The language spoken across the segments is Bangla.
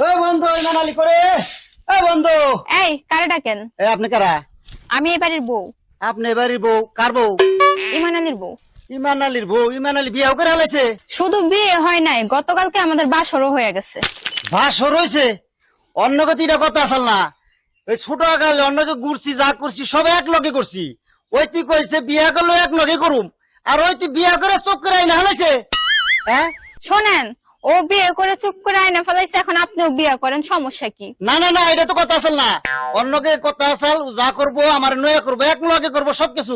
ও বন্ধু ইমানালি করে। এ বন্ধু। এই কারে ডাকেন? এ আপনি কারা? আমি এই বাড়ির বউ। আপনি বাড়ির বউ কার বউ? ইমান আলীর বউ। ইমান আলীর বউ ইমান আলী বিয়াও করে হালাইছে শুধু বিয়ে হয় নাই গতকালকে আমাদের বাসরও হয়ে গেছে। ভাসও রয়েছে অন্য গতিটা কথা আসল না? ওই ছোট আকালে অন্যকে ঘুরছি যা করছি সব এক লগে করছি। ওই তুই কইছে বিয়া করল এক লগে করুম। আর ওই তুই বিয়া করে চোখ করে আইনা হালাইছে হ্যাঁ? শোনেন ও বিয়ে করে চুপ করে আয়না ফেলাইছে এখন আপনিও বিয়ে করেন সমস্যা কি? না না না এটা তো কথা আসল না। অন্যকে কথা আসল যা করব আমার নয়া করব এক লগে করব সবকিছু।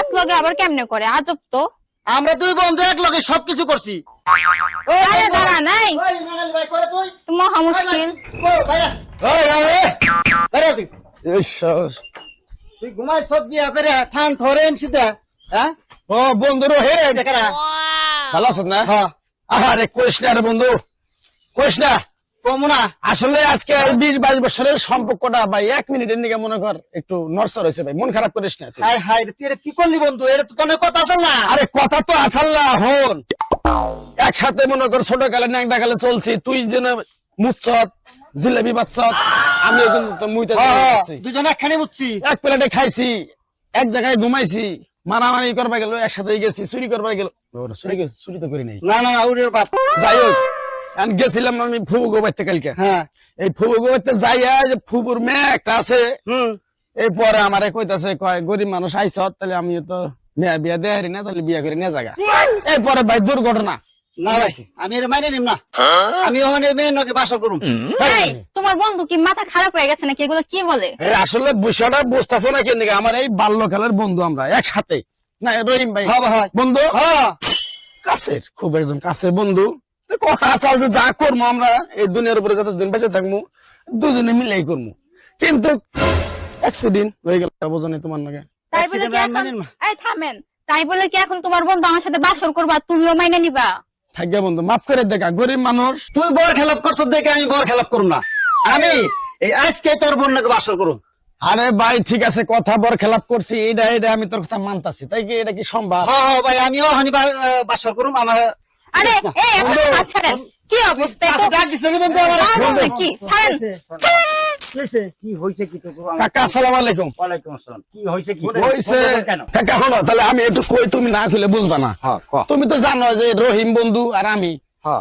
এক লগে আবার কেমনে করে? আজব তো। আমরা দুই বন্ধু এক লগে সবকিছু করছি। আরে দাঁড়া নাই। ওই ইমানালি ভাই করে তুই। মহা মুশকিল। তুই। ঘুমাই সব বিয়া করে ঠান ঠরেন সিধা হ্যাঁ? ও বন্ধু রে। হে দেখারা ভালো আছেন না? হ্যাঁ। আরে কইস না রে বন্ধু। কইস না কমুনা। আসলে আজকে বিশ বাইশ বছরের সম্পর্কটা ভাই এক মিনিটের নিকে মনে কর একটু নরসর হয়েছে ভাই মন খারাপ করিস না হাই হাই তুই এটা কি করলি বন্ধু? এটা তো তোর কথা আছে না? আরে কথা তো আসাল না হন। একসাথে মনে কর ছোট কালে ন্যাংটা কালে চলছি তুই যেন মুচ্ছত জিলেবি বাচ্চত আমি এখন তো মুইতে যাচ্ছি। দুজন একখানে বুঝছি এক প্লেটে খাইছি এক জায়গায় ঘুমাইছি মারামারি করবা গেল একসাথে গেছি চুরি করবা গেল। চুরি তো করি নাই। না না না উড়ে বাপ যাই হোক এখন গেছিলাম আমি ফুবু গোবাইতে কালকে। হ্যাঁ। এই ফুবু গোবাইতে যাইয়া যে ফুবুর মেয়ে একটা আছে এই পরে আমারে কইতাছে কয় গরিব মানুষ আইস তাহলে আমি তো মেয়ে বিয়া দেয় না তাহলে বিয়া করে নিয়ে জাগা এই পরে ভাই দুর্ঘটনা। না ভাই আমি এটা মাইনে নিম না। আমি ওখানে মেয়ে নকে বাসর করুম। তোমার বন্ধু কি মাথা খারাপ হয়ে গেছে নাকি? এগুলো কি বলে? আসলে বিষয়টা বুঝতেছো না কেন আমার এই বাল্য বাল্যকালের বন্ধু আমরা একসাথে। না রহিম ভাই। হ্যাঁ ভাই বন্ধু? হ্যাঁ। কাছের খুব একজন কাছের বন্ধু। কথা আসাল যে যা করব আমরা এই দুনিয়ার উপরে যত দিন বেঁচে থাকব দুজনে মিলেই করব কিন্তু অ্যাক্সিডেন্ট হয়ে গেল বোঝনি তোমার নাকি? তাই বলে কি এখন মানেন এই থামেন। তাই বলে কি এখন তোমার বন্ধু আমার সাথে বাসর করবা তুমিও মাইনে নিবা? বন্ধু মাফ করে দেখা গরিব মানুষ। তুই বর খেলাপ করছ দেখে আমি বর খেলাপ করুম না। আমি এই আজকে তোর বন্যাকে বাসর করুম। আরে ভাই ঠিক আছে কথা বর খেলাপ করছি। এটা এটা আমি তোর কথা মানতাছি। তাই কি এটা কি সম্ভব? হ্যাঁ হ্যাঁ ভাই আমিও হানি বাসর করুম আমার আরে এই ছাড়েন কি অবস্থা এ তো ডাক দিছে কি বন্ধু আমার? নাকি ছাড়েন। কি হয়েছে কি তো কাকা আসসালাম আলাইকুম। ওয়ালাইকুম আসসালাম। কি হয়েছে কি? হইছে কাকা হলো তাহলে আমি একটু কই তুমি না খুলে বুঝবা না। হ্যাঁ তুমি তো জানো যে রহিম বন্ধু আর আমি।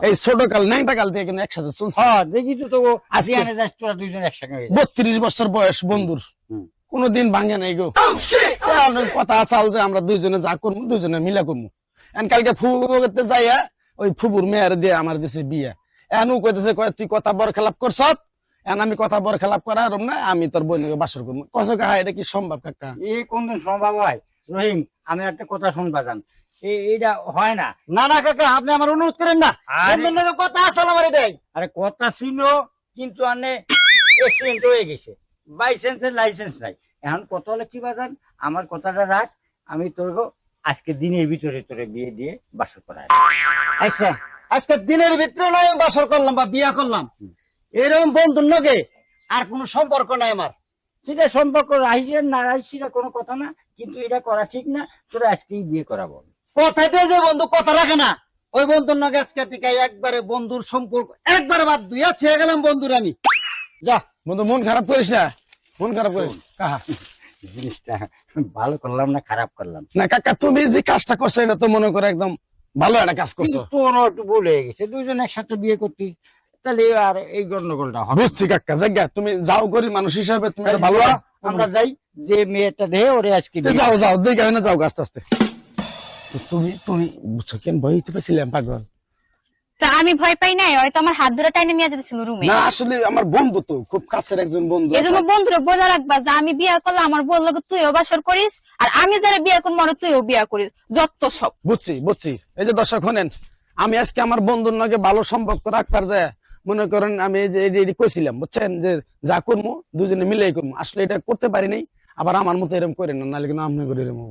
এই ছোট কাল ন্যাংটা কাল থেকে কিন্তু একসাথে চলছি। হ্যাঁ দেখি তো তো আজকে- আজিয়ানে যাস তোরা দুইজন একসঙ্গে বত্রিশ বছর বয়স বন্ধুর। কোনদিন ভাঙে নাই গো। এখন কথা আসাল যে আমরা দুইজনে যা করব দুইজনে মিলা করব। এখন কালকে ফুবু করতে যাইয়া ওই ফুবুর মেয়ের দিয়ে আমার দিছে বিয়া। এনু কইতেছে কয় তুই কথা বর খেলাপ করছ? এখন আমি কথা বর খেলাপ করা হারম না আমি তোর বোনকে বাসর করব। কস কাহা এটা কি সম্ভব কাকা? এই কোনদিন সম্ভব হয়? রহিম আমি একটা কথা শুনবা এইটা হয় না। না না কাকা আপনি আমার অনুরোধ করেন না। কথা আছে আমার এটাই। আরে কথা ছিল কিন্তু আনে এক্সিডেন্ট হয়ে গেছে। বাইসেন্সের লাইসেন্স নাই। এখন কথা হলে কি বাজান? আমার কথাটা রাখ আমি তোর আজকে দিনের ভিতরে তোরে বিয়ে দিয়ে বাসর করাই। আচ্ছা আজকে দিনের ভিতরে নয় আমি বাসর করলাম বা বিয়া করলাম। এরকম বন্ধুর লগে আর কোনো সম্পর্ক নাই আমার। সেটা সম্পর্ক রাইছে না না কোনো কথা না কিন্তু এটা করা ঠিক না তোরা আজকেই বিয়ে করাবো কথাই যে বন্ধু কথা রাখে না। ওই বন্ধুর লগে আজকে থেকে একবারে বন্ধুর সম্পর্ক একবারে বাদ দুইয়া ছেড়ে গেলাম বন্ধুর আমি। যা। বন্ধু মন খারাপ করিস না। মন খারাপ করিস। কাহা জিনিসটা ভালো করলাম না খারাপ করলাম? না কাকা তুমি যে কাজটা করছ এটা তো মনে করে একদম ভালো একটা কাজ করছ। একটু হয়ে গেছে দুজন একসাথে বিয়ে করতি তাহলে আর এই গন্ডগোলটা হবে বুঝছি কাকা জায়গা তুমি যাও করি মানুষ হিসাবে তুমি ভালো আমরা যাই যে মেয়েটা দেহে ওরে আজকে যাও যাও দেখে না যাও আস্তে আস্তে। তো তুমি তুমি কেন ভয় হইতে পারছিলাম পাগল? তা আমি ভয় পাই নাই হয়তো আমার হাত ধরে টাইনে নিয়ে যেতেছিল রুমে না আসলে আমার বন্ধু তো খুব কাছের একজন বন্ধু এই জন্য বন্ধুরা বলে রাখবা যে আমি বিয়ে করলে আমার তুইও বাসর করিস আর আমি যারা বিয়ে করব আর তুইও বিয়ে করিস যত সব। বুঝছি বুঝছি। এই যে দর্শক শোনেন আমি আজকে আমার বন্ধুর নাকি ভালো সম্পর্ক রাখবার যায় মনে করেন আমি এই যে এটি কইছিলাম বুঝছেন? যে যা করব দুজনে মিলেই করব। আসলে এটা করতে পারি নাই আবার আমার মতো এরকম করে না নাহলে কিন্তু আমি করে এরকম।